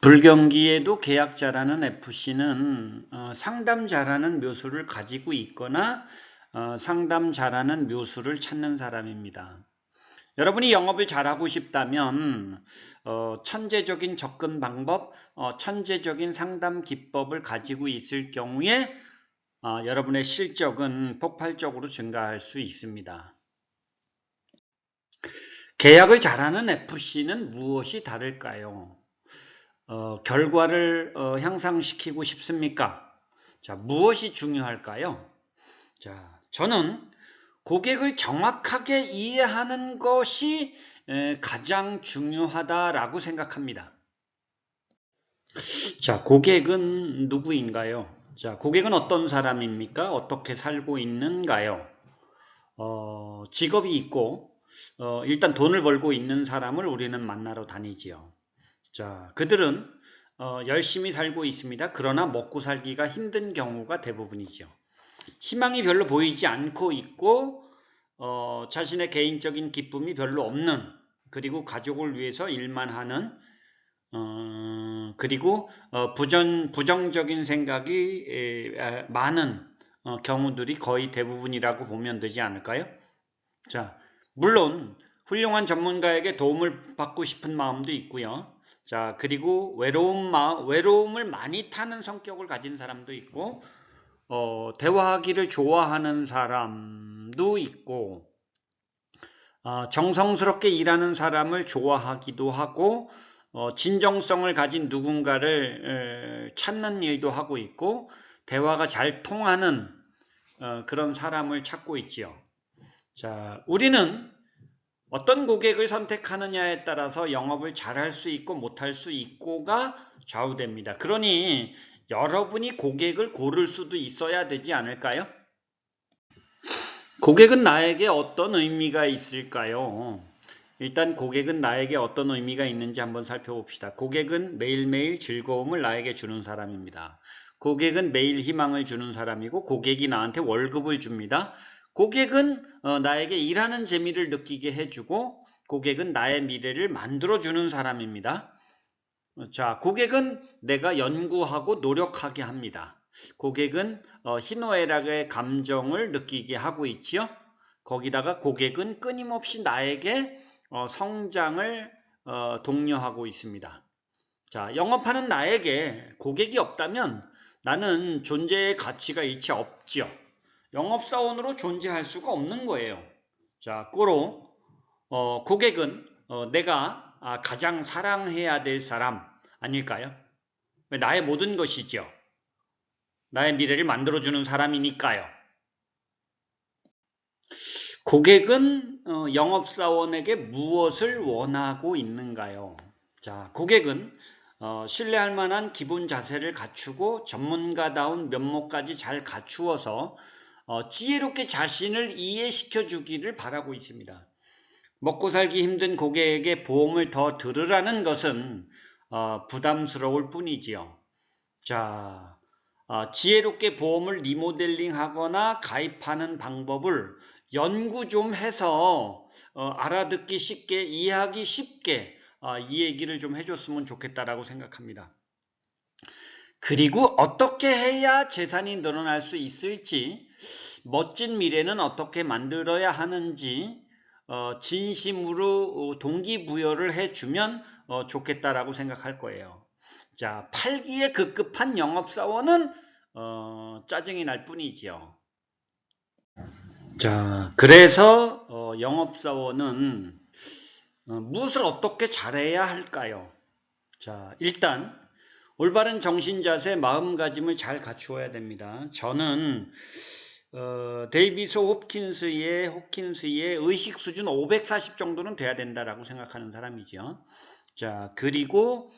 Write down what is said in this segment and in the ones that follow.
불경기에도 계약자라는 FC는 어, 상담자라는 묘수를 가지고 있거나 어, 상담자라는 묘수를 찾는 사람입니다. 여러분이 영업을 잘하고 싶다면 어, 천재적인 접근 방법, 어, 천재적인 상담 기법을 가지고 있을 경우에 어, 여러분의 실적은 폭발적으로 증가할 수 있습니다. 계약을 잘하는 FC는 무엇이 다를까요? 어, 결과를 어, 향상시키고 싶습니까? 자, 무엇이 중요할까요? 자, 저는 고객을 정확하게 이해하는 것이 에, 가장 중요하다라고 생각합니다. 자, 고객은 누구인가요? 자, 고객은 어떤 사람입니까? 어떻게 살고 있는가요? 어, 직업이 있고, 어, 일단 돈을 벌고 있는 사람을 우리는 만나러 다니지요. 자, 그들은 어, 열심히 살고 있습니다. 그러나 먹고 살기가 힘든 경우가 대부분이죠. 희망이 별로 보이지 않고 있고 어, 자신의 개인적인 기쁨이 별로 없는 그리고 가족을 위해서 일만 하는 어, 그리고 어, 부정, 부정적인 생각이 에, 아, 많은 어, 경우들이 거의 대부분이라고 보면 되지 않을까요? 자, 물론 훌륭한 전문가에게 도움을 받고 싶은 마음도 있고요. 자, 그리고 외로움 마, 외로움을 많이 타는 성격을 가진 사람도 있고, 어, 대화하기를 좋아하는 사람도 있고, 어, 정성스럽게 일하는 사람을 좋아하기도 하고, 어, 진정성을 가진 누군가를 에, 찾는 일도 하고 있고, 대화가 잘 통하는 어, 그런 사람을 찾고 있지요. 자, 우리는 어떤 고객을 선택하느냐에 따라서 영업을 잘할 수 있고 못할 수 있고가 좌우됩니다. 그러니 여러분이 고객을 고를 수도 있어야 되지 않을까요? 고객은 나에게 어떤 의미가 있을까요? 일단 고객은 나에게 어떤 의미가 있는지 한번 살펴봅시다. 고객은 매일매일 즐거움을 나에게 주는 사람입니다. 고객은 매일 희망을 주는 사람이고 고객이 나한테 월급을 줍니다. 고객은 어, 나에게 일하는 재미를 느끼게 해주고 고객은 나의 미래를 만들어주는 사람입니다. 자, 고객은 내가 연구하고 노력하게 합니다. 고객은 어, 희노애락의 감정을 느끼게 하고 있지요. 거기다가 고객은 끊임없이 나에게 어, 성장을 어, 독려하고 있습니다. 자, 영업하는 나에게 고객이 없다면 나는 존재의 가치가 일체 없지요. 영업사원으로 존재할 수가 없는 거예요. 자, 꾸로 어, 고객은 어, 내가 아, 가장 사랑해야 될 사람 아닐까요? 나의 모든 것이죠. 나의 미래를 만들어주는 사람이니까요. 고객은 어, 영업사원에게 무엇을 원하고 있는가요? 자, 고객은 어, 신뢰할 만한 기본 자세를 갖추고 전문가다운 면모까지 잘 갖추어서 어, 지혜롭게 자신을 이해시켜 주기를 바라고 있습니다. 먹고 살기 힘든 고객에게 보험을 더 들으라는 것은 어, 부담스러울 뿐이지요. 자, 어, 지혜롭게 보험을 리모델링 하거나 가입하는 방법을 연구 좀 해서 어, 알아듣기 쉽게 이해하기 쉽게 어, 이 얘기를 좀 해줬으면 좋겠다라고 생각합니다. 그리고 어떻게 해야 재산이 늘어날 수 있을지, 멋진 미래는 어떻게 만들어야 하는지, 어, 진심으로 어, 동기부여를 해주면 어, 좋겠다라고 생각할 거예요. 자, 8기에 급급한 영업사원은 어, 짜증이 날 뿐이지요. 자, 그래서 어, 영업사원은 어, 무엇을 어떻게 잘해야 할까요? 자, 일단 올바른 정신 자세, 마음가짐을 잘 갖추어야 됩니다. 저는 어, 데이비스 홉킨스의 홉킨스의 의식 수준 540 정도는 돼야 된다라고 생각하는 사람이죠. 자 그리고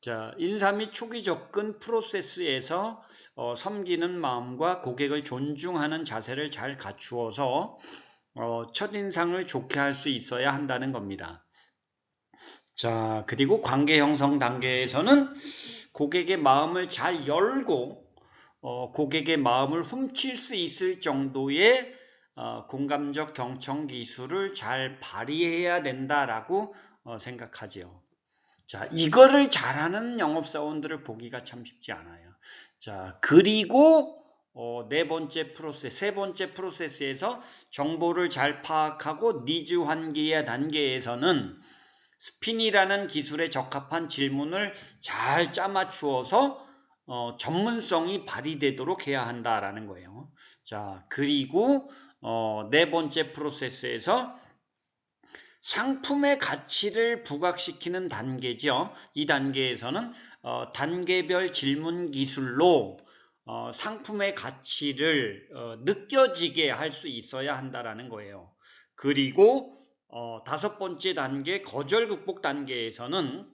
자 인사 및 초기 접근 프로세스에서 어, 섬기는 마음과 고객을 존중하는 자세를 잘 갖추어서 어, 첫인상을 좋게 할 수 있어야 한다는 겁니다. 자 그리고 관계 형성 단계에서는 고객의 마음을 잘 열고 어, 고객의 마음을 훔칠 수 있을 정도의 어, 공감적 경청 기술을 잘 발휘해야 된다라고 어, 생각하지요. 자, 이거를 잘하는 영업사원들을 보기가 참 쉽지 않아요. 자, 그리고 어, 네 번째 프로세스, 세 번째 프로세스에서 정보를 잘 파악하고 니즈 환기의 단계에서는 스핀이라는 기술에 적합한 질문을 잘 짜맞추어서 어, 전문성이 발휘되도록 해야 한다라는 거예요. 자, 그리고 어, 네 번째 프로세스에서 상품의 가치를 부각시키는 단계죠. 이 단계에서는 어, 단계별 질문 기술로 어, 상품의 가치를 어, 느껴지게 할 수 있어야 한다라는 거예요. 그리고 어, 다섯 번째 단계 거절 극복 단계에서는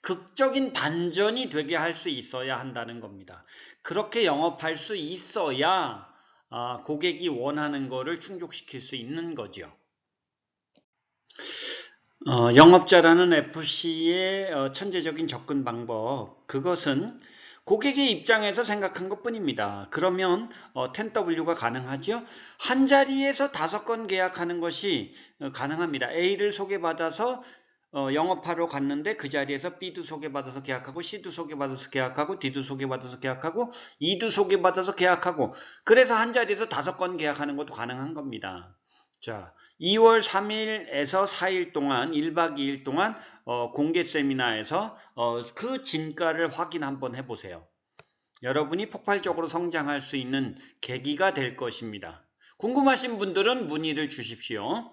극적인 반전이 되게 할 수 있어야 한다는 겁니다. 그렇게 영업할 수 있어야 아, 고객이 원하는 거를 충족시킬 수 있는 거죠. 어, 영업자라는 FC의 어, 천재적인 접근 방법 그것은 고객의 입장에서 생각한 것 뿐입니다. 그러면 어, 10W가 가능하죠? 한 자리에서 다섯 건 계약하는 것이 어, 가능합니다. A를 소개받아서 어, 영업하러 갔는데 그 자리에서 B도 소개받아서 계약하고 C도 소개받아서 계약하고 D도 소개받아서 계약하고 E도 소개받아서 계약하고 그래서 한 자리에서 다섯 건 계약하는 것도 가능한 겁니다. 자, 2월 3일에서 4일 동안 1박 2일 동안 어, 공개 세미나에서 어, 그 진가를 확인 한번 해보세요. 여러분이 폭발적으로 성장할 수 있는 계기가 될 것입니다. 궁금하신 분들은 문의를 주십시오.